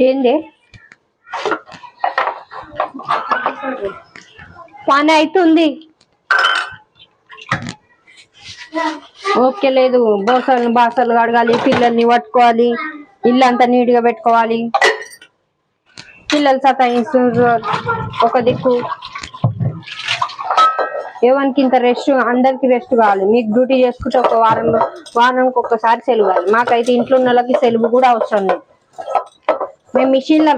ఏంది? పని అవుతుంది ఓకే లేదు బోసలు బాసలు కడగాలి పిల్లల్ని పట్టుకోవాలి ఇల్లు అంతా నీట్గా పెట్టుకోవాలి. పిల్లలు సతాయిస్తున్నారు ఒక దిక్కు. ఏవానికి ఇంత రెస్ట్ అందరికి రెస్ట్ కావాలి. మీకు డ్యూటీ చేసుకుంటే ఒక వారం వారానికి ఒక్కసారి సెలవు కావాలి మాకైతే ఇంట్లో ఉన్న వాళ్ళకి సెలవు కూడా అవసరం లేదు. మేము మిషన్లో